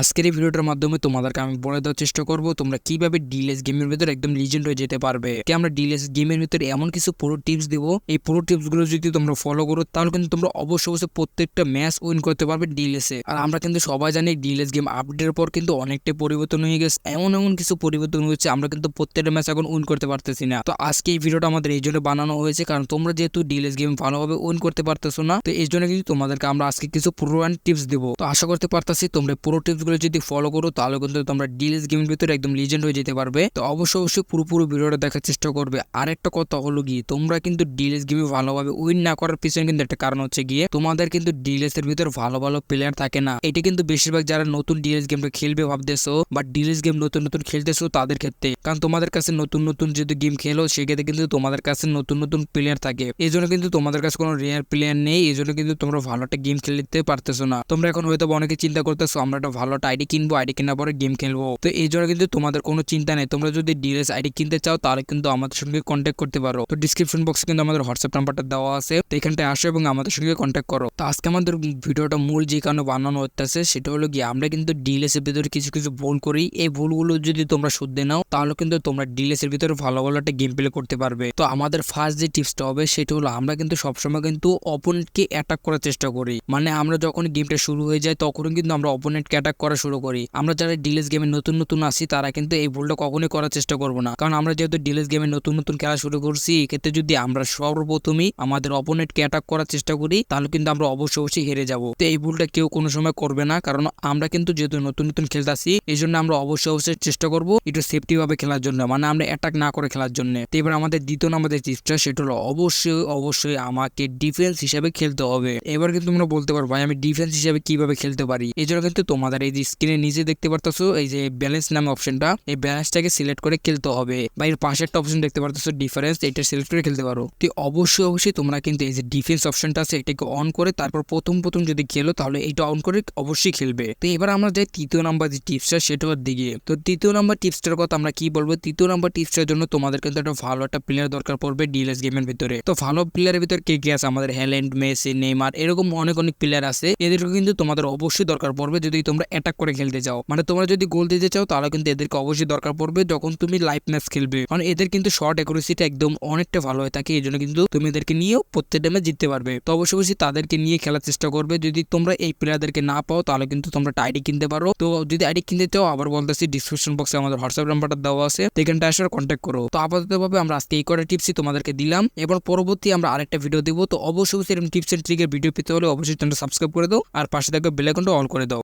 আজকের এই ভিডিওটার মাধ্যমে তোমাদেরকে আমি বলে দেওয়ার চেষ্টা করব, তোমরা কীভাবে ডিলেস গেমের ভিতরে একদম লিজেন্ড হয়ে যেতে পারবে। কি আমরা ডিলেস গেমের ভিতরে এমন কিছু পুরো টিপস দিব? এই পুরো টিপসগুলো যদি তোমরা ফলো করো, তাহলে কিন্তু তোমরা অবশ্যই অবশ্যই প্রত্যেকটা ম্যাচ উইন করতে পারবে ডিলেসে আর আমরা কিন্তু সবাই জানি ডিলেস গেম আপডেটের পর কিন্তু অনেকটাই পরিবর্তন হয়ে গেছে। এমন এমন কিছু পরিবর্তন হয়েছে, আমরা কিন্তু প্রত্যেকটা ম্যাচ এখন উইন করতে পারতেছি না। তো আজকে এই ভিডিওটা আমাদের এই জন্য বানানো হয়েছে, কারণ তোমরা যেহেতু ডিলেস গেম ভালোভাবে উইন করতে পারতেছো না, তো এই জন্য কিন্তু তোমাদেরকে আমরা আজকে কিছু পুরো টিপস দিব। তো আশা করতে পারতাছি তোমরা পুরো টিপস গুলো যদি ফলো করো, তাহলে কিন্তু তোমরা ডিলেস গেমের ভিতরে একদম লিজেন্ড হয়ে যেতে পারবে। তো অবশ্যই অবশ্যই পুরো পুরো ভিডিওটা দেখার চেষ্টা করবে। আরেকটা কথা হলো গিয়ে, তোমরা কিন্তু ডিলেস গেমে ভালোভাবে উইন না করার পিছনে কিন্তু একটা কারণ হচ্ছে গিয়ে, তোমাদের কিন্তু ডিলেস এর ভিতরে ভালো ভালো প্লেয়ার থাকে না। এটা কিন্তু বেশিরভাগ যারা নতুন ডিএস গেমটা খেলবে ভাবতেছো, বা ডিএস গেম নতুন নতুন খেলতেছো, তাদের ক্ষেত্রে। কারণ তোমাদের কাছে নতুন নতুন যদি গেম খেলো, সেক্ষেত্রে কিন্তু তোমাদের কাছে নতুন নতুন প্লেয়ার থাকে। এই জন্য কিন্তু তোমাদের কাছে কোনো রেয়ার প্লেয়ার নেই এই জন্য কিন্তু তোমরা ভালো একটা গেম খেলতে পারতেছো না। তোমরা এখন হয়তো অনেকে চিন্তা করতেছো, আমরা একটা ভালো একটা আইডি কিনবো আইডি কেনার পরে গেম খেলব। তো এই জন্য কিন্তু তোমাদের কোনো চিন্তা নেই। তোমরা যদি ডিএস আইডি কিনতে চাও, তাহলে কিন্তু আমাদের সঙ্গে কন্ট্যাক্ট করতে পারো। তো ডিসক্রিপশন বক্সে কিন্তু আমাদের হোয়াটসঅ্যাপ নাম্বারটা দেওয়া আছে। তো এখানটায় আসো এবং আমাদের সঙ্গে কন্ট্যাক্ট করো। তো আজকে আমাদের ভিডিওটা মূল যে কারণে বানানো হচ্ছে সেটা হলো গিয়ে আমরা কিন্তু ডিএলএস এর ভিতরে কিছু কিছু ভুল করি। এই ভুলগুলো যদি তোমরা শুদ্ধে নাও, তাহলে কিন্তু তোমরা ডিএলএস এর ভিতরে ভালো ভালো একটা গেম প্লে করতে পারবে। তো আমাদের ফার্স্ট যে টিপসটা হবে, সেটা হলো আমরা কিন্তু সবসময় কিন্তু অপোনেন্টকে অ্যাটাক করার চেষ্টা করি। মানে আমরা যখন গেমটা শুরু হয়ে যায় তখন কিন্তু আমরা অপোনেন্টকে অ্যাটাক করা শুরু করি। আমরা যারা ডিলেস গেমে নতুন নতুন আসি, তারা কিন্তু এই ভুলটা কখনোই করার চেষ্টা করব না। কারণ আমরা যেহেতু ডিলেস গেমে নতুন নতুন খেলা শুরু করছি, এক্ষেত্রে যদি আমরা সর্বপ্রথমই আমাদের অপোনেন্টকে অ্যাটাক করার চেষ্টা করি, তাহলে কিন্তু আমরা অবশ্যই অবশ্যই হেরে যাব। তো এই ভুলটা কেউ কোনো সময় করবে না, কারণ আমরা কিন্তু যেহেতু নতুন নতুন খেলতেছি এই জন্য আমরা অবশ্যই অবশ্যই চেষ্টা করব একটু সেফটি ভাবে খেলার জন্য মানে আমরা অ্যাটাক না করে খেলার জন্য। তো এবার আমাদের দ্বিতীয় যে টিপসটা সেটা হলো অবশ্যই অবশ্যই আমাকে ডিফেন্স হিসাবে খেলতে হবে। এবার কিন্তু তোমরা বলতে পারো, ভাই, আমি ডিফেন্স হিসাবে কীভাবে খেলতে পারি? এই জন্য কিন্তু তোমাদের এই যে স্ক্রিনে নিজে দেখতে পারতেছো, এই যে ব্যালেন্স নামে অপশনটা এই ব্যালেন্সটাকে সিলেক্ট করে খেলতে হবে। বা এর পাশে একটা অপশন দেখতে পারতেছো ডিফারেন্স এটা সিলেক্ট করে খেলতে পারো। তো অবশ্যই অবশ্যই তোমরা কিন্তু এই যে ডিফেন্স অপশনটা আছে, এটাকে অন করে তারপর প্রথম প্রথম যদি খেলো, তাহলে এটা অন করে অবশ্যই খেলবে। তো এবার আমরা যাই তৃতীয় নাম্বার যে টিপসটা সেটার দিকে। তো তৃতীয় নাম্বার টিপসটার কথা আমরা কি বলব? তৃতীয় নাম্বার টিপসটার জন্য তোমাদের কিন্তু একটা ভালো একটা প্লেয়ার দরকার পড়বে ডিএলএস গেমের ভিতরে। তো ভালো প্লেয়ারের ভিতরে কে কে আছে? আমাদের হ্যালেন্ড মেসি নেইমার এরকম অনেক অনেক প্লেয়ার আছে। এদেরকে কিন্তু তোমাদের অবশ্যই দরকার পড়বে। যদি তোমরা অ্যাটাক করে খেলতে চাও। মানে তোমরা যদি গোল দিতে চাও, তাহলে কিন্তু এদেরকে অবশ্যই দরকার পড়বে যখন তুমি লাইভ ম্যাচ খেলবে। কারণ এদের কিন্তু শর্ট অ্যাকুরেসিটা একদম অনেকটা ভালো হয়ে থাকে এই জন্য কিন্তু তুমি এদেরকে নিয়েও প্রত্যেকটা ম্যাচ জিততে পারবে। তো অবশ্যই অবশ্যই তাদেরকে নিয়ে খেলার চেষ্টা করবে। যদি তোমরা এই প্লেয়ারদেরকে না পাও, তাহলে কিন্তু তোমরা আইডি কিনতে পারো। তো যদি আইডি কিনতে চাও, আবার বলতেছি ডিসক্রিপশন বক্সে আমাদের হোয়াটসঅ্যাপ নাম্বারটা দেওয়া আছে। তো এখানটা আসার কন্ট্যাক্ট করো। তো আপাতত ভাবে আমরা আজকে এই কটা টিপসই তোমাদেরকে দিলাম। এবার পরবর্তী আমরা আরেকটা ভিডিও দেবো। তো অবশ্যই এরকম টিপস এন্ড ট্রিকের ভিডিও পেতে হলে অবশ্যই চ্যানেলটা সাবস্ক্রাইব করে দাও। আর পাশে থাকবে বেলাইকনটা অন করে দাও।